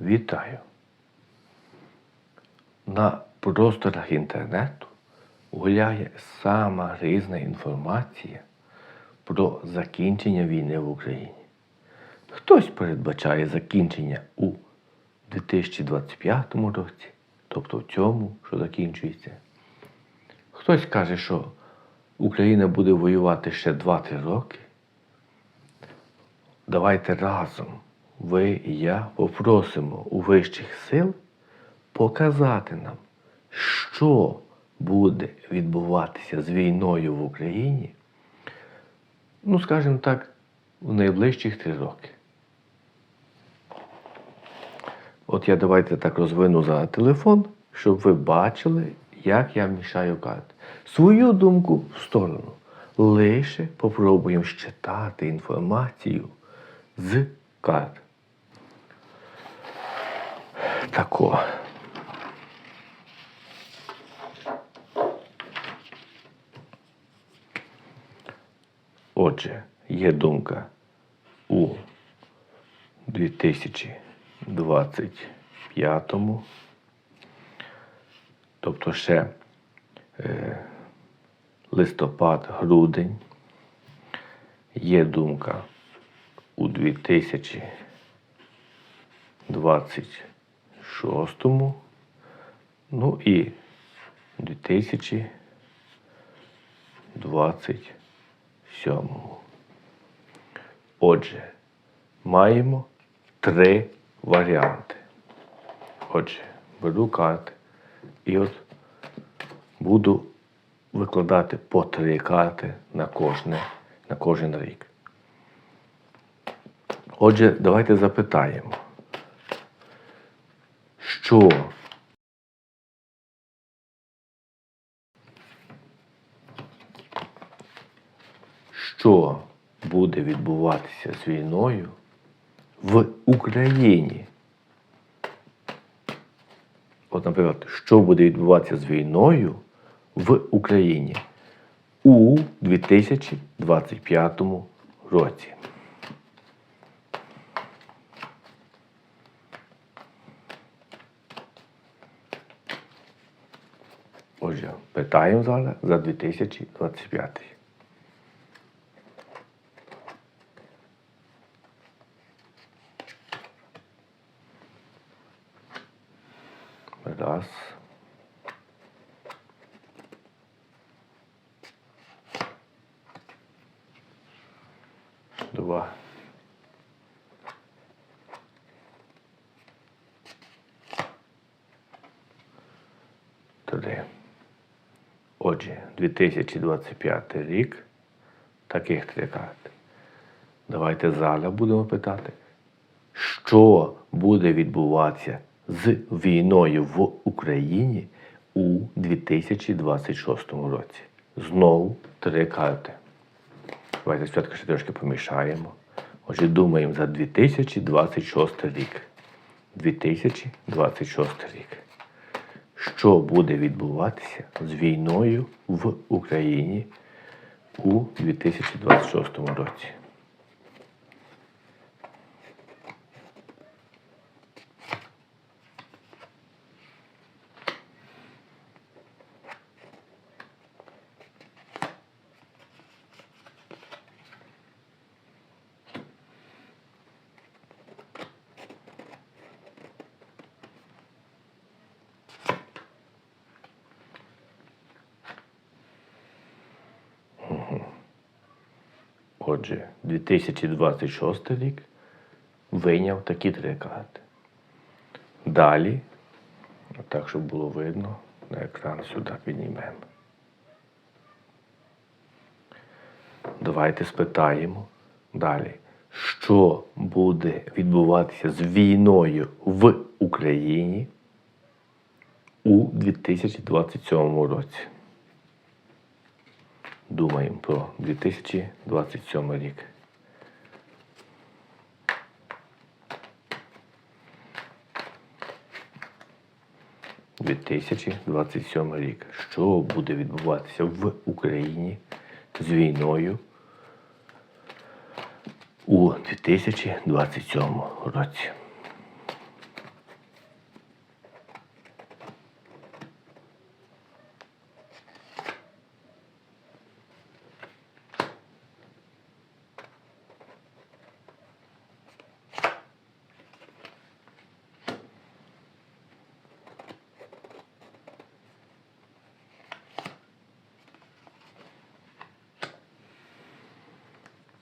Вітаю! На просторах інтернету гуляє сама різна інформація про закінчення війни в Україні. Хтось передбачає закінчення у 2025 році, тобто в цьому, що закінчується. Хтось каже, що Україна буде воювати ще 2-3 роки. Давайте разом, ви і я, попросимо у вищих сил показати нам, що буде відбуватися з війною в Україні, ну, скажімо так, в найближчих три роки. От я давайте так розвину за телефон, щоб ви бачили, як я мішаю карти. Свою думку в сторону. Лише попробуємо щитати інформацію з карт. Тако. Отже, є думка у 2025, тобто ще е, листопад, грудень. Є думка у 2026, ну і 2027. Отже, маємо три варіанти. Отже, беру карти і от буду викладати по три карти на кожне, на кожен рік. Отже, давайте запитаємо, що що буде відбуватися з війною в Україні? От, наприклад, що буде відбуватися з війною в Україні у 2025 році? Отже, питаємо зараз за 2025. Отже, 2025 рік таких три карти. Давайте зараз будемо питати, що буде відбуватися з війною в Україні у 2026 році. Знову три карти. Давайте спочатку ще трошки помішаємо. Отже, думаємо за 2026 рік. 2026 рік. Що буде відбуватися з війною в Україні у 2026 році? Отже, 2026 рік вийняв такі три карти. Далі, так, щоб було видно, на екран сюди піднімемо. Давайте спитаємо далі, що буде відбуватися з війною в Україні у 2027 році. Думаємо про 2027 рік. – 2027 рік. Що буде відбуватися в Україні з війною у 2027 році?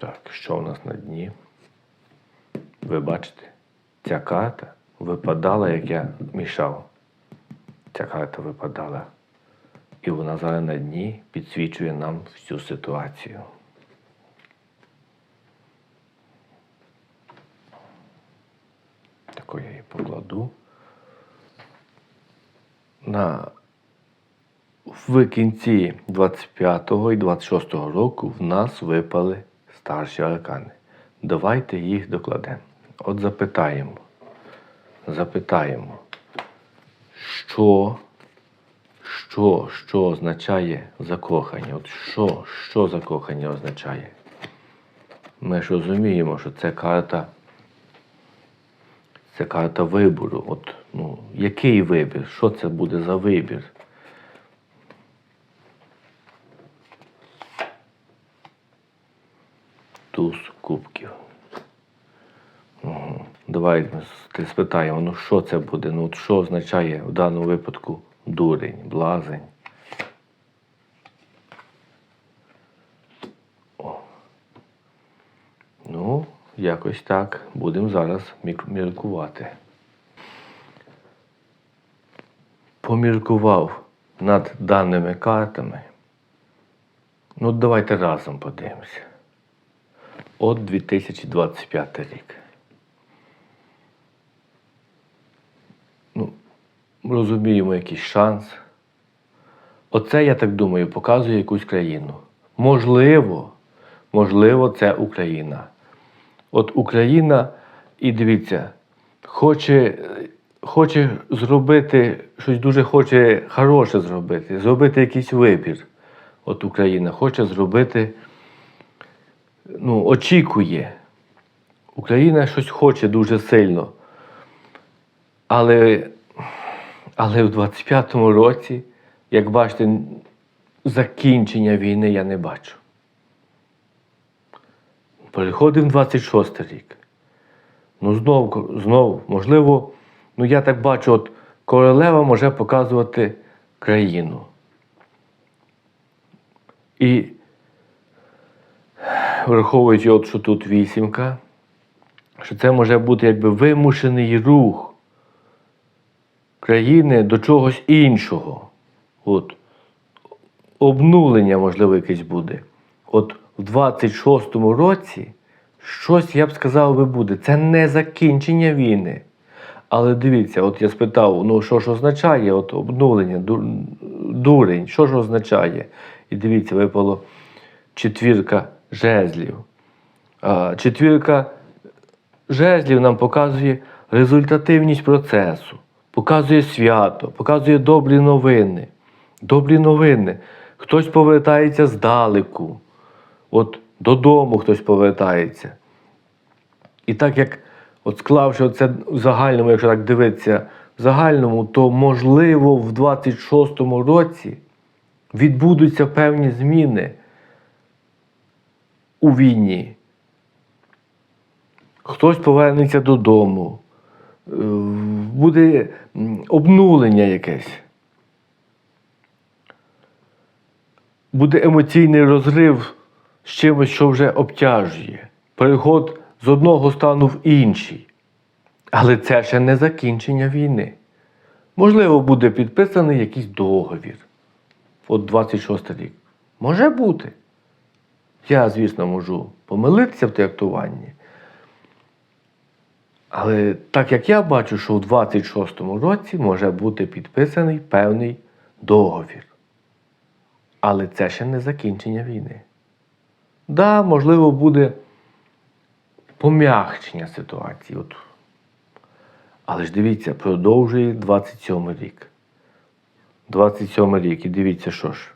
Так, що у нас на дні? Ви бачите, ця карта випадала, як я мішав. Ця карта випадала. І вона зараз на дні підсвічує нам всю ситуацію. Таку я її покладу. На в кінці 25-го і 26-го року в нас випали старші аркани. Давайте їх докладемо. От запитаємо. Запитаємо, що, що, що означає закохання? От що, що закохання означає? Ми ж розуміємо, що це карта. Це карта вибору. От, ну, який вибір? Що це буде за вибір? Туз кубків. Угу. Давай спитаємо, ну що це буде? Ну, що означає в даному випадку дурень, блазень? Ну, якось так. Будемо зараз міркувати. Поміркував над даними картами. Ну, давайте разом подивимося. От 2025 рік. Ну, розуміємо якийсь шанс. Оце, я так думаю, показує якусь країну. Можливо, можливо, це Україна. От Україна, і дивіться, хоче, хоче зробити щось дуже хоче хороше зробити, зробити якийсь вибір. От Україна хоче зробити ну, очікує. Україна щось хоче дуже сильно. Але, але в 25-му році, як бачите, закінчення війни я не бачу. Переходимо 26 рік. Ну, знов, знов, можливо, ну я так бачу, от королева може показувати країну. І враховуючи, от, що тут вісімка, що це може бути якби вимушений рух країни до чогось іншого. От, обнулення, можливо, якесь буде. От в 26-му році щось, я б сказав, би буде. Це не закінчення війни. Але дивіться, от я спитав, ну що ж означає от обнулення, дурень, що ж означає? І дивіться, випало четвірка жезлів. Четвірка жезлів нам показує результативність процесу, показує свято, показує добрі новини. Добрі новини. Хтось повертається здалеку, от додому хтось повертається. І так як, от склавши це в загальному, якщо так дивитися, в загальному, то можливо в 26-му році відбудуться певні зміни у війні. Хтось повернеться додому, е, буде обнулення якесь. Буде емоційний розрив з чимось, що вже обтяжує. Переход з одного стану в інший. Але це ще не закінчення війни. Можливо, буде підписаний якийсь договір. От 26 рік. Може бути. Я, звісно, можу помилитися в трактуванні. Але так як я бачу, що у 26-му році може бути підписаний певний договір. Але це ще не закінчення війни. Да, можливо, буде пом'якчення ситуації. От. Але ж дивіться, продовжує 27 рік. 27 рік. І дивіться, що ж.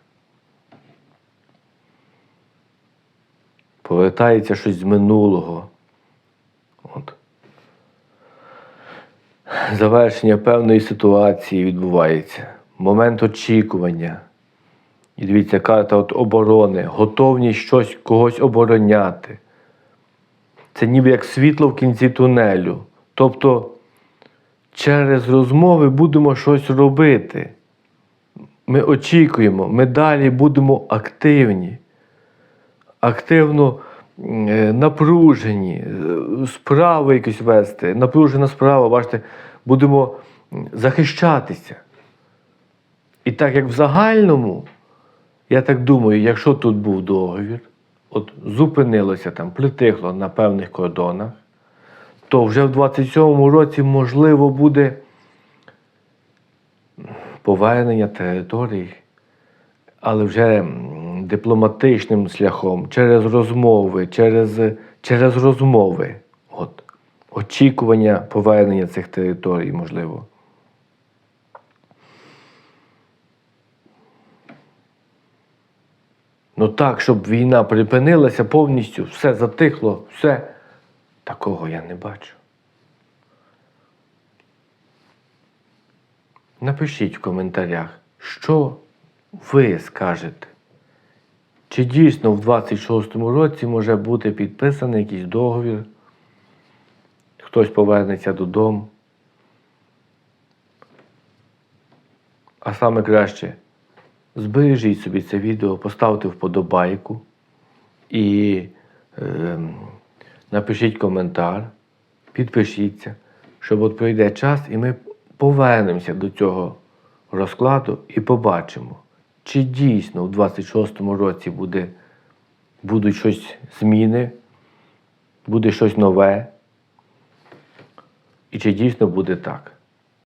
Повертається щось з минулого. От. Завершення певної ситуації відбувається. Момент очікування. І дивіться, карта от оборони, готовність щось когось обороняти. Це ніби як світло в кінці тунелю. Тобто через розмови будемо щось робити. Ми очікуємо, ми далі будемо активні. Активно е, напружені, е, справи якісь вести, напружена справа, бачите, будемо захищатися. І так як в загальному, я так думаю, якщо тут був договір, от зупинилося там, притихло на певних кордонах, то вже в 27-му році можливо буде повернення територій, але вже дипломатичним шляхом, через розмови, через, через розмови. От, очікування повернення цих територій, можливо. Ну так, щоб війна припинилася повністю, все затихло, все. Такого я не бачу. Напишіть в коментарях, що ви скажете. Чи дійсно в 26-му році може бути підписаний якийсь договір, хтось повернеться додому. А саме краще, збережіть собі це відео, поставте вподобайку і е, напишіть коментар, підпишіться, щоб от пройде час і ми повернемося до цього розкладу і побачимо, чи дійсно у 26-му році буде, будуть щось зміни, буде щось нове, і чи дійсно буде так.